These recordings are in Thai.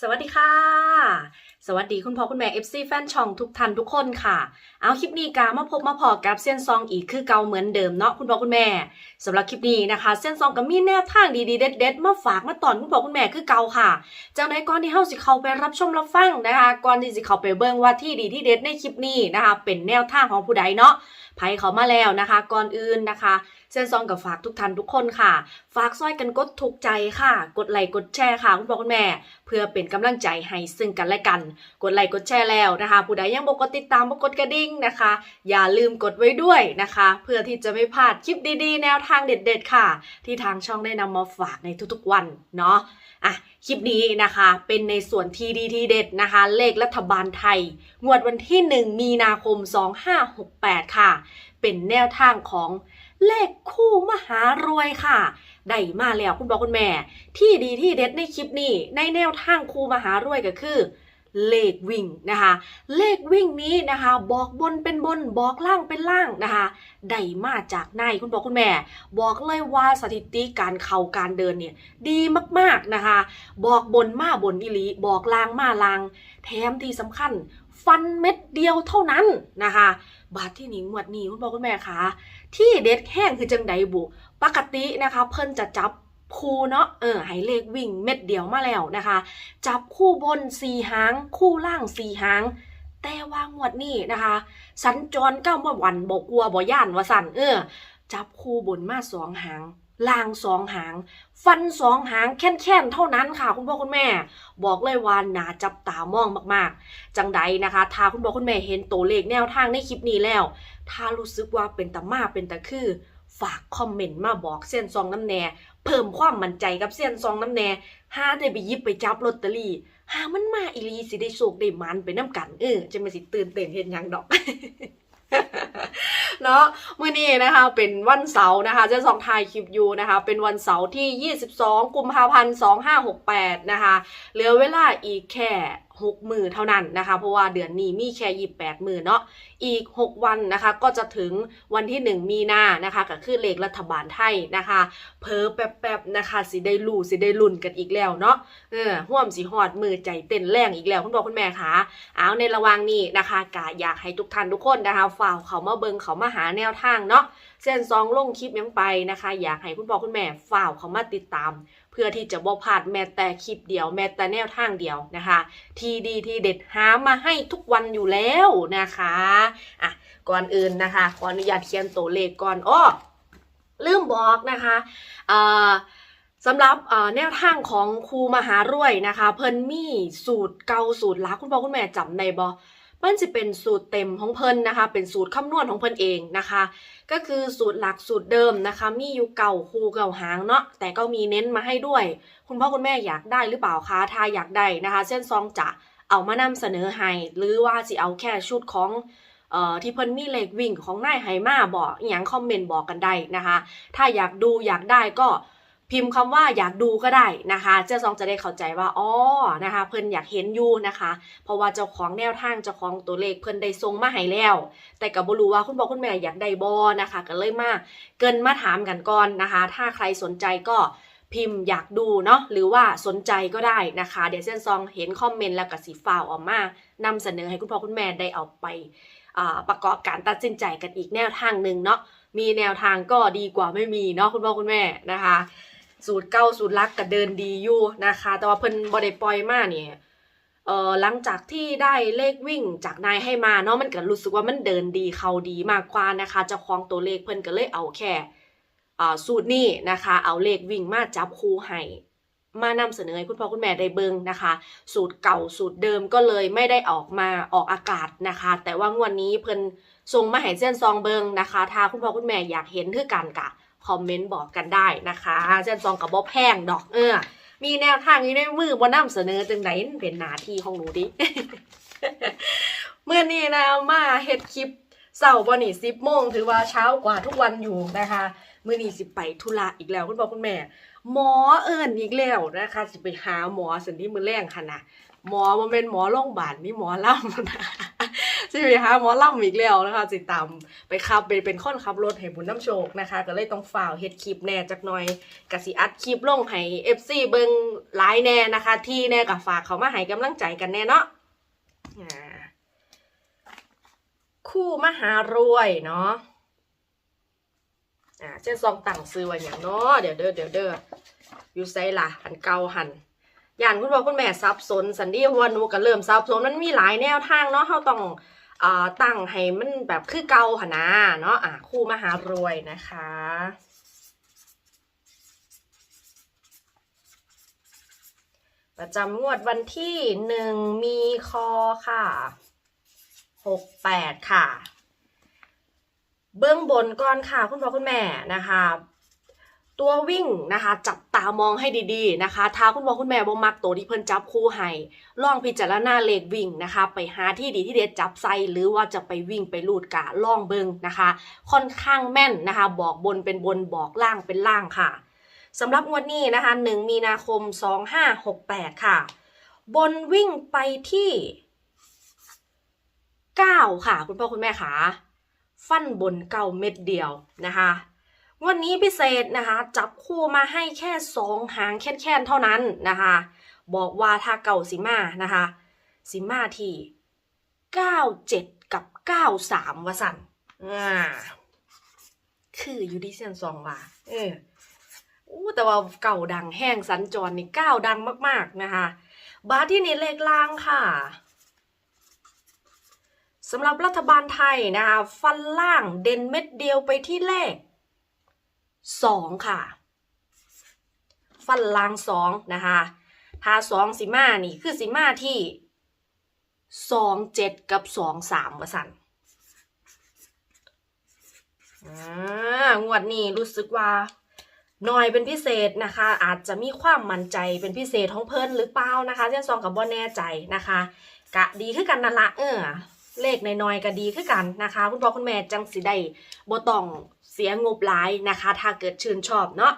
สวัสดีค่ะ สวัสดีคุณพ่อคุณแม่ FC แฟนช่องทุกท่านทุกคนค่ะ เอาคลิปนี้กามาพบมาพอกับเซียนซองอีกคือเก่าเหมือนเดิมเนาะคุณพ่อคุณแม่สำหรับคลิปนี้นะคะเซียนซองก็มีแนวทางดีๆเด็ดๆมาฝากมาตอนคุณพ่อคุณแม่คือเก่าค่ะจากนั้นก่อนที่เฮาสิเข้าไปรับชมรับฟังนะคะก่อนที่สิเข้าไปเบิ่งว่าที่ดีที่เด็ดในคลิปนี้นะคะ เป็นแนวทางของผู้ใดเนาะไผเขามาแล้วนะคะ ก่อนอื่นนะคะ เซนซองกับฝากทุกท่านทุกคนค่ะ ฝากซอยกันกดถูกใจค่ะ กดไลค์กดแชร์ค่ะคุณพ่อคุณแม่ เพื่อเป็นกำลังใจให้ซึ่งกันและกัน กดไลค์กดแชร์แล้วนะคะ ผู้ใดยังบ่กดติดตามบ่กดกระดิ่งนะคะ อย่าลืมกดไว้ด้วยนะคะ เพื่อที่จะไม่พลาดคลิปดีๆ แนวทางเด็ด ๆ ค่ะ ที่ทางช่องได้นำมาฝากในทุกๆวันเนาะอะคลิปนี้นะคะเป็นในส่วนทีดีทีเด็ดนะคะ เลขรัฐบาลไทย งวดวันที่ 1 มีนาคม 2568 ค่ะ เป็นแนวทางของ เลขคู่มหารวยค่ะได้มาแล้วคุณบอกคุณแม่ ที่ดีที่เด็ดในคลิปนี้ ในแนวทางครูมหารวยก็คือ เลขวิ่งนะคะ เลขวิ่งนี้นะคะ บอกบนเป็นบนบอกล่างเป็นล่างนะคะได้มาจากนายคุณบอกคุณแม่ บอกเลยว่าสถิติการเข่าการเดินเนี่ยดีมากๆนะคะ บอกบนมาบนอิลีบอกล่างมาล่าง แถมที่สำคัญ ฟันเม็ดเดียวเท่านั้นนะคะ บาทที่หนิงหมวดนี้คุณพ่อคุณแม่คะที่เด็ดแห้งคือจังไดบุปกตินะคะ เพิ่นจะจับคู่เนาะเออให้เลขวิ่งเม็ดเดียวมาแล้วนะคะ จับคู่บนสี่หาง คู่ล่างสี่หาง แต่ว่างวดนี้นะคะ สัญจรเก้าเมื่อวันบอกกลัวบ่ย่านว่าสั่นเออจับคู่บนมาสองหาง ล่างสองหาง ฟันสองหางแค่นๆเท่านั้นค่ะ คุณพ่อคุณแม่ บอกเลยว่าน่าจับตามองมากๆ จังใดนะคะถ้าคุณพ่อคุณแม่เห็นตัวเลขแนวทางในคลิปนี้แล้ว ถ้ารู้สึกว่าเป็นตามาเป็นตาคือ ฝากคอมเมนต์มาบอกเส้นซองน้ำแน่ เพิ่มความมั่นใจกับเส้นซองน้ำแน่หาได้ไปยิบไปจับลอตเตอรี่หามันมาอีลีสิได้โชคได้มันไปน้ำกันเออจะมาสิตื่นเต้นเห็นยังดอกเนาะมื่อนี้นะคะเป็นวันเสาร์นะคะเจะสองทายคลิปอยู่นะคะ เป็นวันเสาร์ที่ 22 กุมภาพันธ์ 2568 นะคะ เหลือเวลาอีกแค่หกมือเท่านั้นนะคะ เพราะว่าเดือนนี้มีแค่ยี่แปดมือเนาะอีก 6 วันนะคะ ก็จะถึงวันที่ 1 มีนานะคะก็คือเลขรัฐบาลไทยนะคะ เพอแป๊บๆนะคะสิได้รู้สิได้ลุ้นกันอีกแล้วเนาะเออห่วมสิหอดมือใจเต้นแรงอีกแล้วคุณพ่อคุณแม่คะเอาในระว่างนี้นะคะกะอยากให้ทุกท่านทุกคนนะคะฝ่าเขามาเบิงเขามาหาแนวทางเนาะเส้นซองลงคลิปยังไปนะคะ อยากให้คุณพ่อคุณแม่ฝ่ากเขามาติดตาม เพื่อที่จะบ่พลาดแม้แต่คลิปเดียว แม้แต่แนวทางเดียวนะคะ ทีดีทีเด็ดหามาให้ทุกวันอยู่แล้วนะคะอะก่อนอื่นนะคะขออนุญาตเขียนตัวเลขก่อนอ้อลืมบอกนะคะเอ่อสำหรับเอ่อแนวทางของครูมหารวยนะคะ เพิ่นมีสูตรเก่าสูตรลักคุณพ่อคุณแม่จำได้บ่ มันจะเป็นสูตรเต็มของเพิ่นนะคะ เป็นสูตรคำนวณของเพิ่นเองนะคะ ก็คือสูตรหลักสูตรเดิมนะคะ มีอยู่เก่าคูเก่าหางเนาะแต่ก็มีเน้นมาให้ด้วย คุณพ่อคุณแม่อยากได้หรือเปล่าคะถ้าอยากได้นะคะ เส้นซองจะเอามานำเสนอให้หรือว่าสิเอาแค่ชุดของเอ่อที่เพิ่นมีเลขวิ่งของนายไหมาบอกอย่างคอมเมนต์บอกกันได้นะคะ ถ้าอยากดูอยากได้ก็ พิมพ์คำว่าอยากดูก็ได้นะคะเจ้าซองจะได้เข้าใจว่าอ๋อนะคะเพิ่นอยากเห็นอยู่นะคะ เพราะว่าเจ้าของแนวทางเจ้าของตัวเลขเพิ่นได้ทรงมาให้แล้ว แต่ก็บ่รู้ว่าคุณพ่อคุณแม่อยากได้บ่นะคะ ก็เลยมาเกินมาถามกันก่อนนะคะ ถ้าใครสนใจก็พิมพ์อยากดูเนาะหรือว่าสนใจก็ได้นะคะ เดี๋ยวเส้นซองเห็นคอมเมนต์แล้วก็สีฟ้าออกมานำเสนอให้คุณพ่อคุณแม่ได้เอาไปประกอบการตัดสินใจกันอีกแนวทางหนึ่งเนาะมีแนวทางก็ดีกว่าไม่มีเนาะคุณพ่อคุณแม่นะคะ สูตรเก้าสูตรลักก็เดินดีอยู่นะคะ แต่ว่าเพิ่นบ่ได้ปล่อยมาเนี่ยเออหลังจากที่ได้เลขวิ่งจากนายให้มาเนาะมันก็รู้สึกว่ามันเดินดีเข้าดีมากกว่านะคะเจ้าของตัวเลขเพิ่นก็เลยเอาแค่อ่าสูตรนี้นะคะ เอาเลขวิ่งมาจับคู่ให้มานำเสนอให้คุณพ่อคุณแม่ได้เบิ่งนะคะ สูตรเก่าสูตรเดิมก็เลยไม่ได้ออกมาออกอากาศนะคะ แต่ว่างวดนนี้เพิ่นส่งมาให้เส้นซองเบิงนะคะถ้าคุณพ่อคุณแม่อยากเห็นคือกันกะ คอมเมนต์บอกกันได้นะคะเส้นซองกับบ่แพงดอกเออ มีแนวทางนี้ในมือบนนำเสนอจังไดมันเป็นหน้าที่ของหนูดิเมื่อนี้นะมาเฮ็ดคลิปเสาร์บ่นี่10โมงถือว่าเช้ากว่าทุกวันอยู่นะคะเมื้อนี้สิไปธุระอีกแล้วคุณพ่อคุณแม่ หมอเอิ้นอีกแล้วนะคะสิไปหาหมอสันที่มือแรงค่ะนะหมอบ่แม่นหมอโรงพยาบาลนี่หมอล่ำนะ สิไปหาหมอล่ำอีกแล้วนะคะสิตามไปขับไปเป็นคนขับรถให้บุญน้ำโชคนะคะ ก็เลยต้องฝ่าวเฮ็ดคลิปแน่จักหน่อยกสิอัดคลิปลงให้ FC เบิงหลายแน่นะคะ ที่แน่ก็ฝากเขามาให้กำลังใจกันแน่เนาะอ่าคู่มหารวยเนาะอ่าเจ้าซองตั้งซื้อไว้อย่างเนาะเดี๋ยวเด้อเดี๋ยวเด้ออยู่ไซล่ะหันเกาหันย่านคุณพ่อคุณแม่ซับซ้อนสันดีหัวหนูก็เริ่มซับซ้อนมันมีหลายแนวทางเนาะเราต้อง ตั้งให้มันแบบคือเก่าหนนะเนาะอะคู่มหารวยนะคะประจำงวดวันที่หนึ่งมีคอค่ะหกแปดค่ะ เบื้องบนก่อนค่ะ คุณพ่อคุณแม่นะคะ ตัววิ่งนะคะ จับตามองให้ดีๆนะคะ ถ้าคุณพ่อคุณแม่บ่มักตัวที่เพิ่นจับคู่ให้ลองพิจารณาเลขวิ่งนะคะ ไปหาที่ดีที่เด็ดจับใส่หรือว่าจะไปวิ่งไปลูดกะล่องเบิงนะคะ ค่อนข้างแม่นนะคะ บอกบนเป็นบนบอกล่างเป็นล่างค่ะสำหรับงวดนี้นะคะ 1 มีนาคม 2568 ค่ะ บนวิ่งไปที่ 9 ค่ะ คุณพ่อคุณแม่ค่ะฟันบนเก้าเม็ดเดียวนะคะ วันนี้พิเศษนะคะ จับคู่มาให้แค่สองหางแค่นๆเท่านั้นนะคะ บอกว่าถ้าเก่าสิมานะคะสิมาที่เก้าเจ็ดกับเก้าสามวะสันอ่าคืออยู่ดีเซียนซองว่าเอออู้แต่ว่าเก่าดังแห้งสัญจรนี่เก้าดังมากๆนะคะ บาที่นี่เลขล่างค่ะสำหรับรัฐบาลไทยนะคะ ฟันล่างเด่นเม็ดเดียวไปที่เลข สองค่ะ ฟันลางสองนะคะถ้าสองสิมานี่คือสิมาที่สองเจ็ดกับสองสามวสันอ่างวดนี้รู้สึกว่าหน่อยเป็นพิเศษนะคะ อาจจะมีความมั่นใจเป็นพิเศษของเพิ่นหรือเปล่านะคะเส้นซองกับบอแน่ใจนะคะ กะดีขึ้นกันนั่นละเออ เลขน้อยๆก็ดีขึ้นกันนะคะ คุณพ่อคุณแม่จังสิได้บ่ต้องเสียงบหลายนะคะ ถ้าเกิดชื่นชอบเนาะ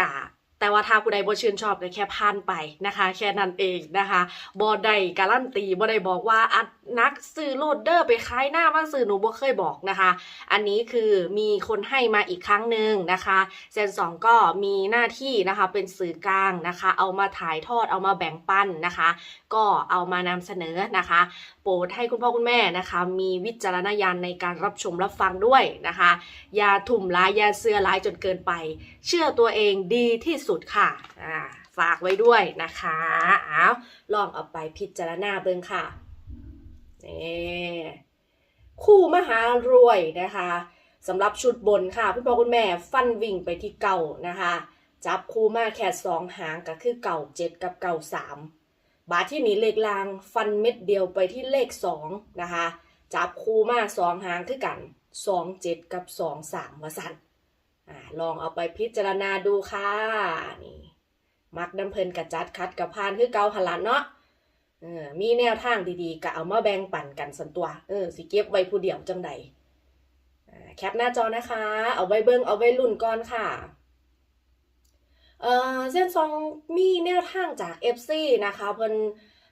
กะแต่ว่าถ้าผู้ใดบ่ชื่นชอบก็แค่ผ่านไปนะคะ แค่นั้นเองนะคะบ่ได้การันตีบ่ได้บอกว่าอัดนักซื้อโลดเดอร์ไปขายหน้ามาซื้อหนูบ่เคยบอกนะคะ อันนี้คือมีคนให้มาอีกครั้งหนึ่งนะคะเซนสองก็มีหน้าที่นะคะเป็นสื่อกลางนะคะ เอามาถ่ายทอดเอามาแบ่งปันนะคะ ก็เอามานำเสนอนะคะ รดให้คุณพ่อคุณแม่นะคะ มีวิจารณญาณในการรับชมรับฟังด้วยนะคะ อย่าทุ่มร้ายอย่าเสื้อร้ายจนเกินไป เชื่อตัวเองดีที่สุดค่ะฝากไว้ด้วยนะคะเอาลองเอาไปพิจารณาเบิ่งค่ะนี่คู่มหารวยนะคะสำหรับชุดบนค่ะคุณพ่อคุณแม่ฟันวิ่งไปที่เก่านะคะ จับคู่มาแค่สองหางก็คือเก่าเจ็ดกับเก่าสาม บาทที่หนีเลขลางฟันเม็ดเดียวไปที่เลขสองนะคะ จับคู่มาสองหางคือกันสองเจ็ดกับสองสามวสันอลองเอาไปพิจารณาดูค่ะนี่มักน้ำเพลินกับจัดคัดกับพานคือเกาหลันเนาะเออมีแนวทางดีๆก็เอามาแบ่งปั่นกันสันตัวเออสิเก็บไว้ผู้เดียวจังใดแคปหน้าจอนะคะ เอาไว้เบิ้งเอาไว้ลุ่นก่อนค่ะ เอ่อเส้นซองมีแนวทางจาก FC นะคะเพิ่น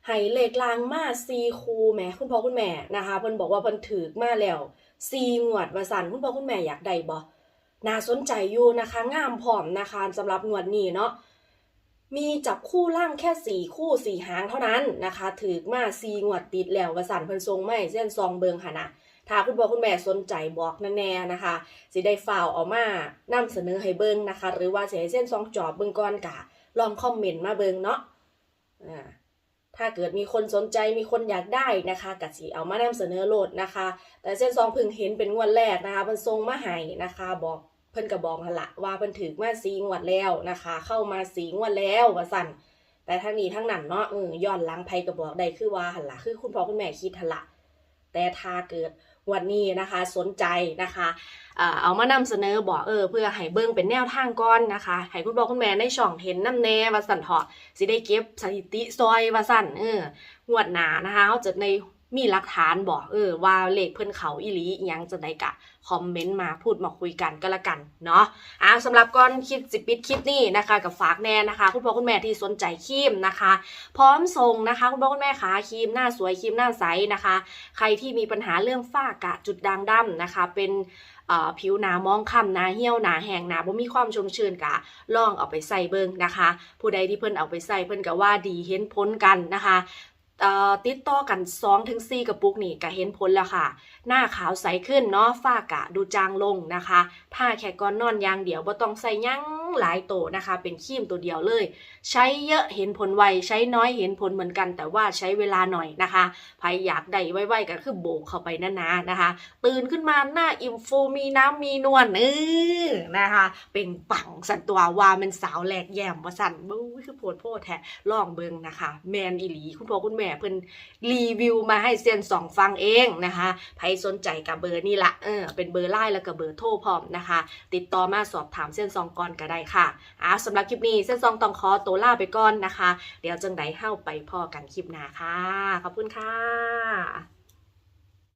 ให้เลขลางมาซีคูแหมคุณพ่อคุณแม่นะคะเพิ่นบอกว่าเพิ่นถือมาแล้วซีงวดว่าสั่นคุณพ่อคุณแม่อยากได้บ่น่าสนใจอยู่นะคะงามพร้อมนะคะสำหรับงวดนี้เนาะ มีจับคู่ล่างแค่สี่คู่สี่หางเท่านั้นนะคะ ถือมาซีงวดติดแล้ววสันเพิ่นทรงไม่เส้นซองเบิงค่ะนะถ้าคุณพ่อคุณแม่สนใจบอกแน่ๆนะคะสิได้ฝ่าวออกมานำเสนอให้เบิงนะคะ หรือว่าสิให้เส้นซองจอบเบิงก่อนกะลองคอมเมนต์มาเบิงเนาะอ่าถ้าเกิดมีคนสนใจมีคนอยากได้นะคะกะสิเอามานำเสนอโหลดนะคะ แต่เส้นซองพิ่งเห็นเป็นงวดแรกนะคะเพิ่นส่งมาให้นะคะบอก พิ่นก็บอกหั่นละว่าเพิ่นถือมาสีงวดแล้วนะคะ เข้ามาสีงวดแล้วว่าสั่นแต่ทั้งนี้ทั้งนั้นเนาะเออย้อนหลังไผก็บอกได้คือว่าหั่นละคือคุณพ่อคุณแม่คิดหันละแต่ถ้าเกิดวันนี้นะคะสนใจนะคะเอามานำเสนอบอกเออเพื่อให้เบิ่งเป็นแนวทางก่อนนะคะให้คุณพ่อคุณแม่ในช่องเห็นน้ำแน่ว่าสั่นเถาะสิได้เก็บสถิติซอยว่าสั่นเอองวดหนานะคะเขาจะใน มีหลักฐานบอกเออว่าเลขเพิ่อนเขาอีหลียังจะได้กะคอมเมนต์มาพูดมาคุยกันก็แล้วกันเนาะอ่าสำหรับก่อนคลิปสิปิดคลิปนี้นะคะกับฝากแน่นะคะ คุณพ่อคุณแม่ที่สนใจครีมนะคะ พร้อมส่งนะคะ คุณพ่อคุณแม่ขาครีมหน้าสวยครีมหน้าใสนะคะ ใครที่มีปัญหาเรื่องฝ้ากะจุดด่างดำนะคะ เป็นผิวหนามองคล้ำหนาเหี่ยวหนาแห้งหนาบ่มีความชุ่มชื้นกะลองเอาไปใส่เบิ่งนะคะ ผู้ใดที่เพิ่นเอาไปใส่เพิ่นก็ว่าดีเห็นผลกันนะคะ ติดต่อกัน2ถึง4กระปุกนี่ก็เห็นผลแล้วค่ะ หน้าขาวใสขึ้นเนาะฝ้ากะดูจางลงนะคะ ถ้าแค่ก่อนนอนอย่างเดียวบ่ต้องใส่ยัง หลายโตนะคะ เป็นครีมตัวเดียวเลย ใช้เยอะเห็นผลไว ใช้น้อยเห็นผลเหมือนกัน แต่ว่าใช้เวลาหน่อยนะคะใครอยากได้ไวๆก็คือโบกเข้าไปนะนะนะคะ ตื่นขึ้นมาหน้าอิ่มฟูมีน้ำมีนวลเออนะคะ เป็นปังสันตัววามันสาวแหลกแยมว่าสันบู้คือโพดโพดแท้ลองเบิงนะคะ แมนอีหลี คุณพ่อคุณแม่เพิ่นรีวิวมาให้เซียนสองฟังเองนะคะใครสนใจกับเบอร์นี่ละเออเป็นเบอร์ไลน์แล้วก็เบอร์โทรพร้อมนะคะ ติดต่อมาสอบถามเส้นซองก่อนก็ได้ค่ะอ้าสำหรับคลิปนี้เส้นซองตองคอตัวลาไปก่อนนะคะ เดี๋ยวจังไดเฮ้าไปพ่อกันคลิปหน้าค่ะ ขอบคุณค่ะ